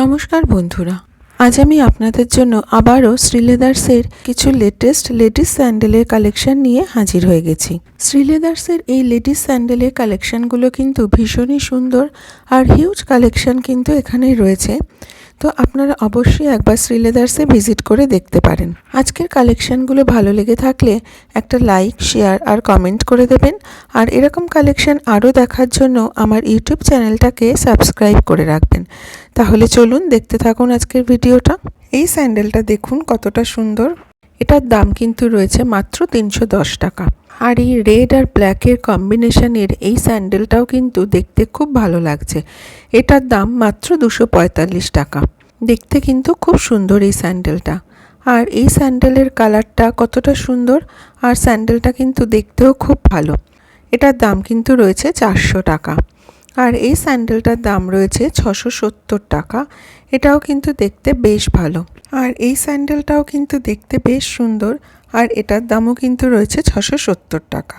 নমস্কার বন্ধুরা, আজ আমি আপনাদের জন্য আবারও শ্রীলেদার্সের কিছু লেটেস্ট লেডিস স্যান্ডেলের কালেকশন নিয়ে হাজির হয়ে গেছি। শ্রীলেদার্সের এই লেডিস স্যান্ডেলের কালেকশনগুলো কিন্তু ভীষণই সুন্দর আর হিউজ কালেকশন কিন্তু এখানে রয়েছে। তো আপনারা অবশ্যই একবার শ্রীলেদার্সে ভিজিট করে দেখতে পারেন। আজকের কালেকশনগুলো ভালো লেগে থাকলে একটা লাইক, শেয়ার আর কমেন্ট করে দেবেন। আর এরকম কালেকশন আরও দেখার জন্য আমার ইউটিউব চ্যানেলটাকে সাবস্ক্রাইব করে রাখবেন। তাহলে চলুন দেখতে থাকুন আজকের ভিডিওটা। এই স্যান্ডেলটা দেখুন কতটা সুন্দর। এটার দাম কিন্তু রয়েছে মাত্র তিনশো দশ টাকা। আর এই রেড আর ব্ল্যাকের কম্বিনেশনের এই স্যান্ডেলটাও কিন্তু দেখতে খুব ভালো লাগছে। এটার দাম মাত্র দুশো টাকা। দেখতে কিন্তু খুব সুন্দর এই স্যান্ডেলটা আর এই স্যান্ডেলের কালারটা কতটা সুন্দর, আর স্যান্ডেলটা কিন্তু দেখতেও খুব ভালো। এটার দাম কিন্তু রয়েছে চারশো টাকা। আর এই স্যান্ডেলটার দাম রয়েছে ছশো সত্তর টাকা। এটাও কিন্তু দেখতে বেশ ভালো। আর এই স্যান্ডেলটাও কিন্তু দেখতে বেশ সুন্দর। আর এটার দামও কিন্তু রয়েছে ছশো সত্তর টাকা।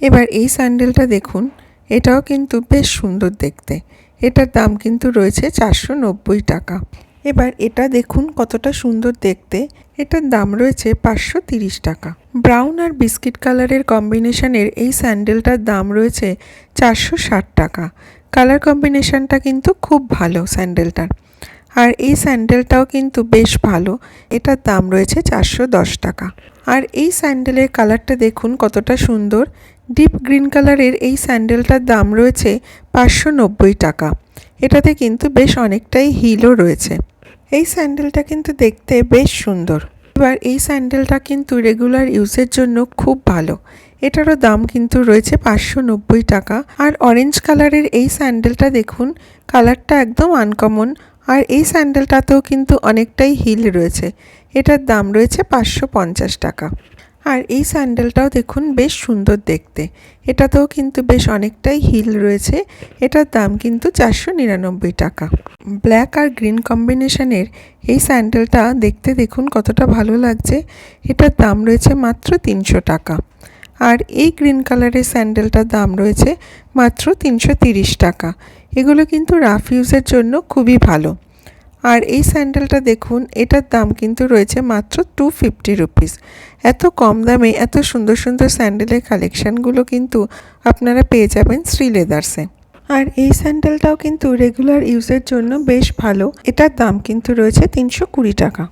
এবার এই স্যান্ডেলটা দেখুন, এটাও কিন্তু বেশ সুন্দর দেখতে। এটার দাম কিন্তু রয়েছে চারশো নব্বই টাকা। এবার এটা দেখুন কতটা সুন্দর দেখতে। এটার দাম রয়েছে পাঁচশো তিরিশ টাকা। ব্রাউন আর বিস্কিট কালারের কম্বিনেশনের এই স্যান্ডেলটার দাম রয়েছে চারশো ষাট টাকা। কালার কম্বিনেশনটা কিন্তু খুব ভালো স্যান্ডেলটার। আর এই স্যান্ডেলটাও কিন্তু বেশ ভালো। এটার দাম রয়েছে চারশো দশ টাকা। আর এই স্যান্ডেলের কালারটা দেখুন কতটা সুন্দর। ডিপ গ্রিন কালারের এই স্যান্ডেলটার দাম রয়েছে পাঁচশো নব্বই টাকা। এটাতে কিন্তু বেশ অনেকটাই হিলও রয়েছে। এই স্যান্ডেলটা কিন্তু দেখতে বেশ সুন্দর। এবার এই স্যান্ডেলটা কিন্তু রেগুলার ইউজের জন্য খুব ভালো। এটারও দাম কিন্তু রয়েছে পাঁচশো নব্বই টাকা। আর অরেঞ্জ কালারের এই স্যান্ডেলটা দেখুন, কালারটা একদম আনকমন। আর এই স্যান্ডেলটাতেও কিন্তু অনেকটাই হিল রয়েছে। এটার দাম রয়েছে পাঁচশো পঞ্চাশ টাকা। আর এই স্যান্ডেলটাও দেখুন বেশ সুন্দর দেখতে। এটাতেও কিন্তু বেশ অনেকটাই হিল রয়েছে। এটার দাম কিন্তু চারশো নিরানব্বই টাকা। ব্ল্যাক আর গ্রিন কম্বিনেশনের এই স্যান্ডেলটা দেখতে দেখুন কতটা ভালো লাগছে। এটার দাম রয়েছে মাত্র তিনশো টাকা। আর এই গ্রিন কালারের স্যান্ডেলটার দাম রয়েছে মাত্র তিনশো তিরিশ টাকা। এগুলো কিন্তু রাফ ইউজের জন্য খুবই ভালো। আর এই স্যান্ডেলটা দেখুন, এটার দাম কিন্তু রয়েছে মাত্র টু ফিফটি রুপিস এত কম দামে এত সুন্দর সুন্দর স্যান্ডেলের কালেকশানগুলো কিন্তু আপনারা পেয়ে যাবেন শ্রী লেদার্সে। আর এই স্যান্ডেলটাও কিন্তু রেগুলার ইউজের জন্য বেশ ভালো। এটার দাম কিন্তু রয়েছে তিনশো কুড়ি টাকা।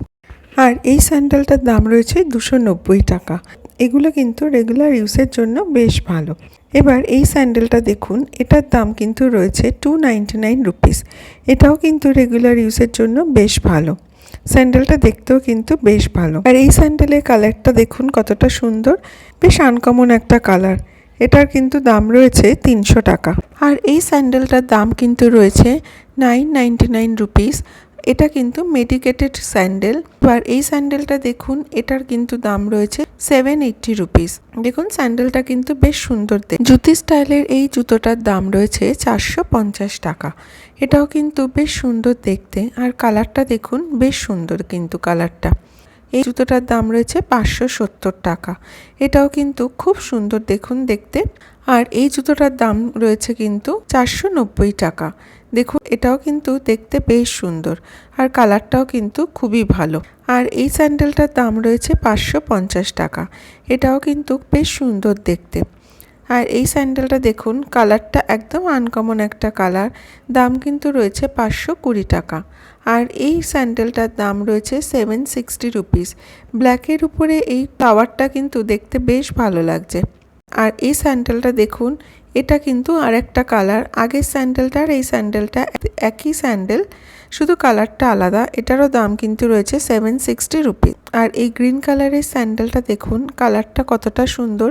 আর এই স্যান্ডেলটার দাম রয়েছে দুশো নব্বই টাকা। এগুলো কিন্তু রেগুলার ইউজের জন্য বেশ ভালো। এবার এই স্যান্ডেলটা দেখুন, এটার দাম কিন্তু রয়েছে টু নাইনটি নাইন রুপিস এটাও কিন্তু রেগুলার ইউজের জন্য বেশ ভালো। স্যান্ডেলটা দেখতেও কিন্তু বেশ ভালো। আর এই স্যান্ডেলের কালারটা দেখুন কতটা সুন্দর, বেশ আনকমন একটা কালার এটার কিন্তু দাম রয়েছে তিনশো টাকা। আর এই স্যান্ডেলটার দাম কিন্তু রয়েছে নাইন নাইনটি নাইন রুপিস এটা কিন্তু মেডিকেটেড স্যান্ডেল আর এই স্যান্ডেলটা দেখুন, এটার কিন্তু দাম রয়েছে সেভেন এইটটি রুপিস দেখুন স্যান্ডেলটা কিন্তু বেশ সুন্দর দেখ জুতি স্টাইলের এই জুতোটার দাম রয়েছে চারশো পঞ্চাশ টাকা। এটাও কিন্তু বেশ সুন্দর দেখতে। আর কালারটা দেখুন, বেশ সুন্দর কিন্তু কালারটা। এই জুতোটার দাম রয়েছে পাঁচশো সত্তর টাকা। এটাও কিন্তু খুব সুন্দর দেখুন দেখতে। আর এই জুতোটার দাম রয়েছে কিন্তু চারশো নব্বই টাকা। দেখুন, এটাও কিন্তু দেখতে বেশ সুন্দর। আর কালারটাও কিন্তু খুবই ভালো। আর এই স্যান্ডেলটার দাম রয়েছে পাঁচশো পঞ্চাশ টাকা। এটাও কিন্তু বেশ সুন্দর দেখতে। আর এই স্যান্ডেলটা দেখুন, কালারটা একদম আনকমন একটা কালার। দাম কিন্তু রয়েছে পাঁচশো কুড়ি টাকা। আর এই স্যান্ডেলটার দাম রয়েছে সেভেন সিক্সটি রুপিস। ব্ল্যাকের উপরে এই পাওয়ারটা কিন্তু দেখতে বেশ ভালো লাগছে। আর এই স্যান্ডেলটা দেখুন, এটা কিন্তু আর একটা কালার। আগের স্যান্ডেলটা আর এই স্যান্ডেলটা একই স্যান্ডেল, শুধু কালারটা আলাদা। এটারও দাম কিন্তু রয়েছে সেভেন সিক্সটি রুপিস আর এই গ্রিন কালারের স্যান্ডেলটা দেখুন, কালারটা কতটা সুন্দর।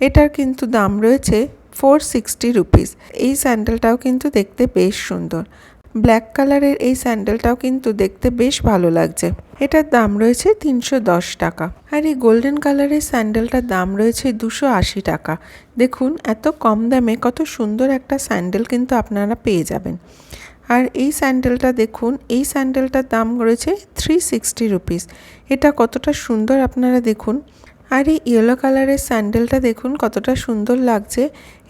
এটার কিন্তু দাম রয়েছে ফোর সিক্সটি রুপিস এই স্যান্ডেলটাও কিন্তু দেখতে বেশ সুন্দর। ব্ল্যাক কালারের এই স্যান্ডেলটাও কিন্তু দেখতে বেশ ভালো লাগছে। এটার দাম রয়েছে তিনশো দশ টাকা। আর এই গোল্ডেন কালারের স্যান্ডেলটার দাম রয়েছে দুশো আশি টাকা। দেখুন, এত কম দামে কত সুন্দর একটা স্যান্ডেল কিন্তু আপনারা পেয়ে যাবেন। আর এই স্যান্ডেলটা দেখুন, এই স্যান্ডেলটার দাম রয়েছে থ্রি সিক্সটি রুপিস। এটা কতটা সুন্দর আপনারা দেখুন আর এই ইয়েলো কালারের স্যান্ডেলটা দেখুন কতটা সুন্দর লাগছে।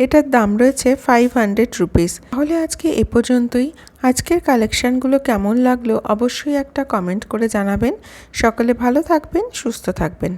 এটার দাম রয়েছে ফাইভ হান্ড্রেড রুপিস তাহলে আজকে এ পর্যন্তই। আজকের কালেকশানগুলো কেমন লাগল অবশ্যই একটা কমেন্ট করে জানাবেন। সকলে ভালো থাকবেন, সুস্থ থাকবেন।